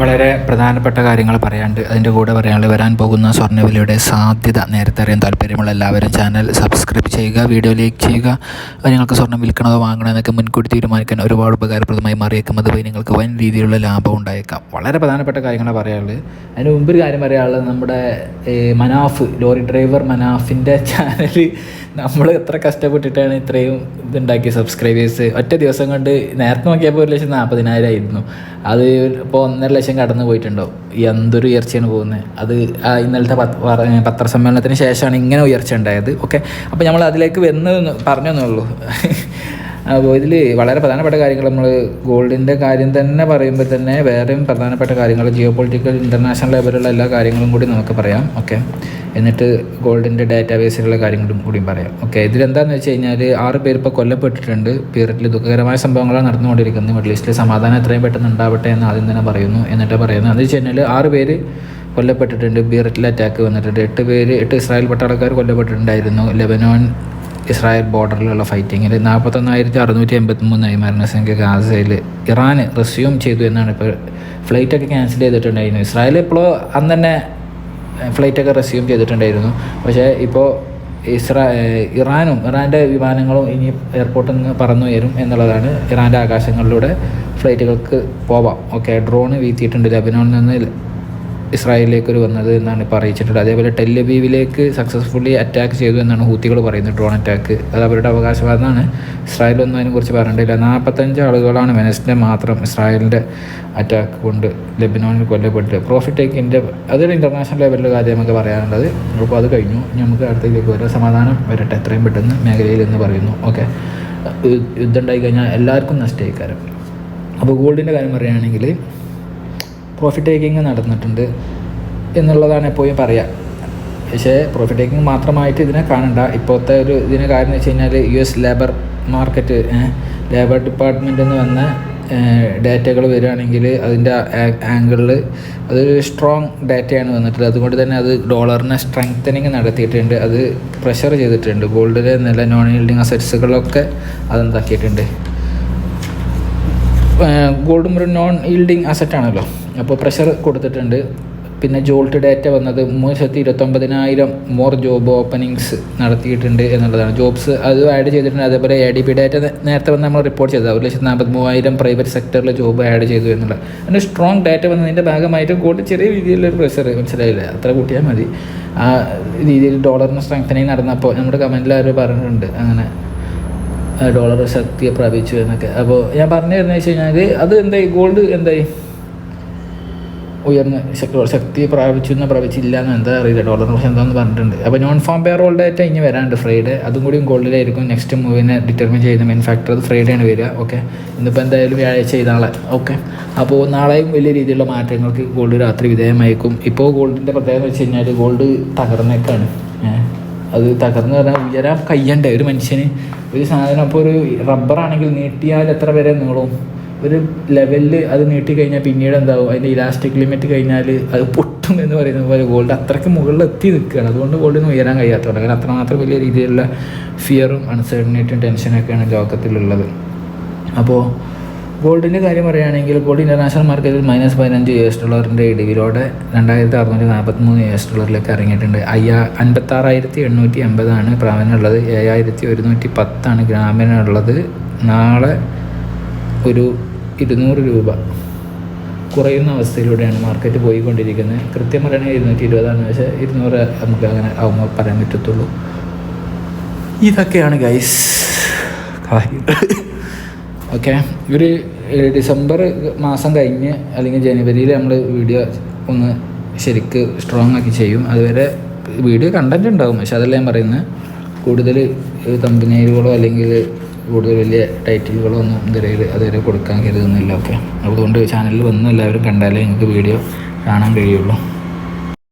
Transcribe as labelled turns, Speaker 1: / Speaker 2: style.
Speaker 1: വളരെ പ്രധാനപ്പെട്ട കാര്യങ്ങൾ പറയാണ്ട് അതിന്റെ കൂടെ പറയാനുള്ള വരാൻ പോകുന്ന സ്വർണവിലയുടെ സാധ്യത നേരത്തെ അറിയാൻ താല്പര്യമുള്ള എല്ലാവരും ചാനൽ സബ്സ്ക്രൈബ് ചെയ്യുക വീഡിയോ ലൈക്ക് ചെയ്യുക. നിങ്ങൾക്ക് സ്വർണം വിൽക്കണതോ വാങ്ങണോ എന്നൊക്കെ മുൻകൂട്ടി തീരുമാനിക്കാൻ ഒരുപാട് ഉപകാരപ്രദമായി മാറിയേക്കും. അതുപോലെ നിങ്ങൾക്ക് വൻ രീതിയിലുള്ള ലാഭം ഉണ്ടായേക്കാം. വളരെ പ്രധാനപ്പെട്ട കാര്യങ്ങളാണ് പറയാനുള്ളത്. അതിന് മുമ്പ് ഒരു കാര്യം പറയാനുള്ളത് നമ്മുടെ മനാഫ് ലോറി ഡ്രൈവർ മനാഫിന്റെ ചാനൽ നമ്മൾ എത്ര കഷ്ടപ്പെട്ടിട്ടാണ് ഇത്രയും ഇതുണ്ടാക്കി സബ്സ്ക്രൈബേഴ്സ് ഒറ്റ ദിവസം കൊണ്ട് നേരത്തെ നോക്കിയപ്പോൾ ഒരു ലക്ഷം നാൽപ്പതിനായിരം ആയിരുന്നു. അത് ഇപ്പോൾ ഒന്നര ലക്ഷം കടന്നു പോയിട്ടുണ്ടാവും എന്തൊരു ഉയർച്ചയാണ് പോകുന്നത് അത് ഇന്നലത്തെ പത്രസമ്മേളനത്തിന് ശേഷമാണ് ഇങ്ങനെ ഉയർച്ച ഉണ്ടായത്. ഓക്കെ. അപ്പോൾ നമ്മൾ അതിലേക്ക് വന്ന് പറഞ്ഞു ഉള്ളൂ. അപ്പോൾ ഇതിൽ വളരെ പ്രധാനപ്പെട്ട കാര്യങ്ങൾ നമ്മൾ ഗോൾഡിന്റെ കാര്യം തന്നെ പറയുമ്പോൾ തന്നെ വേറെയും പ്രധാനപ്പെട്ട കാര്യങ്ങൾ ജിയോ പൊളിറ്റിക്കൽ ഇന്റർനാഷണൽ ലെവലുള്ള എല്ലാ കാര്യങ്ങളും കൂടി നമുക്ക് പറയാം. ഓക്കെ എന്നിട്ട് ഗോൾഡിന്റെ ഡാറ്റാബേസിലുള്ള കാര്യങ്ങളും കൂടിയും പറയാം. ഓക്കെ ഇതിലെന്താണെന്ന് വെച്ച് കഴിഞ്ഞാൽ ആറ് പേര് ഇപ്പോൾ കൊല്ലപ്പെട്ടിട്ടുണ്ട്. പീറിറ്റിൽ ദുഃഖകരമായ സംഭവങ്ങളാണ് നടന്നുകൊണ്ടിരിക്കുന്നത്. മിഡിൽ ഈസ്റ്റിൽ സമാധാനം എത്രയും പെട്ടെന്ന് ഉണ്ടാവട്ടെ എന്ന് ആദ്യം തന്നെ പറയുന്നു. എന്നിട്ട് പറയുന്നത് അത് വെച്ച് കഴിഞ്ഞാൽ ആറ് പേര് കൊല്ലപ്പെട്ടിട്ടുണ്ട്. ബീററ്റിൽ അറ്റാക്ക് വന്നിട്ടുണ്ട്. എട്ട് പേര് എട്ട് ഇസ്രായേൽ പട്ടാളക്കാർ കൊല്ലപ്പെട്ടിട്ടുണ്ടായിരുന്നു. ലെബനോൻ ഇസ്രായേൽ ബോർഡറിലുള്ള ഫൈറ്റിങ്ങിൽ നാൽപ്പത്തൊന്നായിരത്തി അറുന്നൂറ്റി എൺപത്തി മൂന്നായി മരണസംഖ്യ ഗാസയിൽ ഇറാൻ റെസ്യൂം ചെയ്തു എന്നാണ് ഇപ്പോൾ ഫ്ലൈറ്റൊക്കെ ക്യാൻസൽ ചെയ്തിട്ടുണ്ടായിരുന്നു. ഇസ്രായേൽ ഇപ്പോൾ അന്ന് തന്നെ ഫ്ലൈറ്റൊക്കെ റെസ്യൂം ചെയ്തിട്ടുണ്ടായിരുന്നു. പക്ഷേ ഇപ്പോൾ ഇസ്രാ ഇറാനും ഇറാന്റെ വിമാനങ്ങളും ഇനി എയർപോർട്ടിൽ നിന്ന് പറന്നു വരും എന്നുള്ളതാണ് ഇറാന്റെ ആകാശങ്ങളിലൂടെ ഫ്ലൈറ്റുകൾക്ക് പോവാം. ഓക്കെ ഡ്രോൺ വീത്തിയിട്ടുണ്ട് ലബനോണിൽ നിന്ന് ഇസ്രായേലിലേക്ക് ഒരു വന്നത് എന്നാണ് ഇപ്പോൾ അറിയിച്ചിട്ടുണ്ട്. അതേപോലെ ടെല്ലബീവിലേക്ക് സക്സസ്ഫുള്ളി അറ്റാക്ക് ചെയ്തു എന്നാണ് ഹൂത്തികൾ പറയുന്നത് ഡ്രോൺ അറ്റാക്ക് അത് അവരുടെ അവകാശവാദമാണ്. ഇസ്രായേലൊന്നും അതിനെക്കുറിച്ച് പറഞ്ഞിട്ടില്ല. നാൽപ്പത്തഞ്ച് ആളുകളാണ് വെനസ്ഡേ മാത്രം ഇസ്രായേലിന്റെ അറ്റാക്ക് കൊണ്ട് ലബിനോണിൽ കൊല്ലപ്പെട്ട് പ്രോഫിറ്റ് ടേക്കിന്റെ അതൊരു ഇന്റർനാഷണൽ ലെവലിലെ കാര്യം നമുക്ക് പറയാനുള്ളത്. അപ്പോൾ അത് കഴിഞ്ഞു. നമുക്ക് അടുത്തേക്ക് വരാം സമാധാനം വരട്ടെ. എത്രയും പെട്ടെന്ന് മേഖലയിൽ എന്ന് പറയുന്നു. ഓക്കെ. യുദ്ധം ഉണ്ടായി കഴിഞ്ഞാൽ എല്ലാവർക്കും നഷ്ടമായിക്കാരം. അപ്പോൾ ഗോൾഡിന്റെ കാര്യം പറയുകയാണെങ്കിൽ പ്രോഫിറ്റ് ടേക്കിംഗ് നടന്നിട്ടുണ്ട് എന്നുള്ളതാണ് എപ്പോഴും പറയുക പക്ഷേ പ്രോഫിറ്റ് ടേക്കിംഗ് മാത്രമായിട്ട് ഇതിനെ കാണണ്ട. ഇപ്പോഴത്തെ ഒരു ഇതിന് കാരണം വെച്ച് കഴിഞ്ഞാൽ U S labour market labour ഡിപ്പാർട്ട്മെന്റിൽ നിന്ന് വന്ന ഡാറ്റകൾ വരികയാണെങ്കിൽ അതിന്റെ ആംഗിളിൽ അതൊരു സ്ട്രോങ് ഡാറ്റയാണ് വന്നിട്ടുള്ളത്. അതുകൊണ്ട് തന്നെ അത് ഡോളറിനെ സ്ട്രെങ്തനിങ് നടത്തിയിട്ടുണ്ട്. അത് പ്രഷർ ചെയ്തിട്ടുണ്ട്. ഗോൾഡിലെ നല്ല നോൺ ഹീൽഡിങ് അസറ്റ്സുകളൊക്കെ അതെന്താക്കിയിട്ടുണ്ട്. ഗോൾഡും ഒരു നോൺ ഹീൽഡിങ് അസറ്റ് ആണല്ലോ. അപ്പോൾ പ്രഷർ കൊടുത്തിട്ടുണ്ട്. പിന്നെ ജോൾട്ട് ഡാറ്റ വന്നത് മൂന്ന് ലക്ഷത്തി ഇരുപത്തൊമ്പതിനായിരം മോർ ജോബ് ഓപ്പണിങ്സ് നടത്തിയിട്ടുണ്ട് എന്നുള്ളതാണ്. ജോബ്സ് അത് ആഡ് ചെയ്തിട്ടുണ്ട്. അതേപോലെ എ ഡി പി ഡാറ്റ നേരത്തെ വന്ന് നമ്മൾ റിപ്പോർട്ട് ചെയ്തത്. ഒരു ലക്ഷത്തി നാൽപ്പത്തി മൂവായിരം പ്രൈവറ്റ് സെക്ടറിൽ ജോബ് ആഡ് ചെയ്തു എന്നുള്ളത് അതിന്റെ സ്ട്രോങ് ഡാറ്റ വന്നതിന്റെ ഭാഗമായിട്ട് കൂടുതൽ ചെറിയ രീതിയിലൊരു പ്രഷർ മനസ്സിലായില്ല? അത്ര കൂട്ടിയാൽ മതി. ആ രീതിയിൽ ഡോളറിന് സ്ട്രെങ്തനിങ് നടന്നപ്പോൾ നമ്മുടെ കമന്റിൽ പറഞ്ഞിട്ടുണ്ട്. അങ്ങനെ ഡോളർ ശക്തിയെ പ്രാപിച്ചു എന്നൊക്കെ. അപ്പോൾ ഞാൻ പറഞ്ഞു തരുന്നത് വെച്ച് കഴിഞ്ഞാൽ അത് എന്തായി? ഗോൾഡ് എന്തായി? ഉയർന്ന് ശക്തി- പ്രാപിച്ചു എന്ന് പ്രാപിച്ചില്ല എന്ന് എന്താ അറിയില്ല. ഡോളറിനെ കുറിച്ച് എന്താണെന്ന് പറഞ്ഞിട്ടുണ്ട്. അപ്പോൾ നോൺ ഫാം പേറോൾ ഡേറ്റ ഇനി വരാനുണ്ട് ഫ്രൈഡേ അതും കൂടിയും ഗോൾഡിലായിരിക്കും നെക്സ്റ്റ് മൂവിനെ ഡിറ്റർമിൻ ചെയ്യുന്ന മെയിൻ ഫാക്ടർ അത് ഫ്രൈഡേ ആണ് വരിക. ഓക്കെ ഇന്നിപ്പോൾ എന്തായാലും വ്യാഴാഴ്ച ചെയ്താളെ ഓക്കെ അപ്പോൾ നാളെയും വലിയ രീതിയിലുള്ള മാറ്റങ്ങൾക്ക് ഗോൾഡ് രാത്രി വിധേയമായിരിക്കും. ഇപ്പോൾ ഗോൾഡിന്റെ പ്രത്യേകത വെച്ച് കഴിഞ്ഞാൽ ഗോൾഡ് തകർന്നേക്കാണ്. അത് തകർന്ന് പറഞ്ഞാൽ ഉയരാൻ കയ്യണ്ടേ ഒരു മനുഷ്യന്? ഒരു സാധനം അപ്പോൾ ഒരു റബ്ബറാണെങ്കിൽ നീട്ടിയാൽ എത്ര വരെ നീളും? ഒരു ലെവലിൽ അത് നീട്ടി കഴിഞ്ഞാൽ പിന്നീട് എന്താവും? അതിന്റെ ഇലാസ്റ്റിക് ലിമിറ്റ് കഴിഞ്ഞാൽ അത് പൊട്ടും എന്ന് പറയുന്ന പോലെ ഗോൾഡ് അത്രയ്ക്ക് മുകളിൽ എത്തി നിൽക്കുകയാണ്. അതുകൊണ്ട് ഗോൾഡിന് ഉയരാൻ കഴിയാത്തതുകൊണ്ട്. കാരണം അത്രമാത്രം വലിയ രീതിയിലുള്ള ഫിയറും അൺസർട്ടനിറ്റിയും ടെൻഷനൊക്കെയാണ് ലോകത്തിലുള്ളത്. അപ്പോൾ ഗോൾഡിന്റെ കാര്യം പറയുകയാണെങ്കിൽ ഗോൾഡ് ഇന്റർനാഷണൽ മാർക്കറ്റിൽ മൈനസ് പതിനഞ്ച് യു എസ് ഡോളറിന്റെ ഇടിവിലൂടെ രണ്ടായിരത്തി അറുന്നൂറ്റി നാൽപ്പത്തി മൂന്ന് യു എസ് ഡോളറിലേക്ക് ഇറങ്ങിയിട്ടുണ്ട്. അയ്യാ അൻപത്താറായിരത്തി എണ്ണൂറ്റി അമ്പതാണ് പ്രാവിനുള്ളത്. ഏഴായിരത്തി ഒരുന്നൂറ്റി പത്താണ് ഗ്രാമിനുള്ളത്. നാളെ ഒരു ഇരുന്നൂറ് രൂപ കുറയുന്ന അവസ്ഥയിലൂടെയാണ് മാർക്കറ്റ് പോയിക്കൊണ്ടിരിക്കുന്നത്. കൃത്യം പറയണേ ഇരുന്നൂറ്റി ഇരുപതാണെന്ന് വെച്ചാൽ ഇരുന്നൂറ് നമുക്ക് അങ്ങനെ ആകുമ്പോൾ പറയാൻ പറ്റത്തുള്ളൂ. ഇതൊക്കെയാണ് ഗൈസ് ഓക്കെ ഒരു ഡിസംബർ മാസം കഴിഞ്ഞ് അല്ലെങ്കിൽ ജനുവരിയിൽ നമ്മൾ വീഡിയോ ഒന്ന് ശരിക്ക് സ്ട്രോങ് ആക്കി ചെയ്യും. അതുവരെ വീഡിയോ കണ്ടന്റ് ഉണ്ടാകും പക്ഷെ അതല്ല ഞാൻ പറയുന്നത് കൂടുതൽ തമ്പനയിലുകളോ അല്ലെങ്കിൽ കൂടുതൽ വലിയ ടൈറ്റിലുകളോ ഒന്നും ഇതുവരെ അതുവരെ കൊടുക്കാൻ കരുതുന്നില്ല. ഓക്കെ അതുകൊണ്ട് ചാനലിൽ വന്ന് എല്ലാവരും കണ്ടാലേ നിങ്ങൾക്ക് വീഡിയോ കാണാൻ കഴിയുള്ളൂ.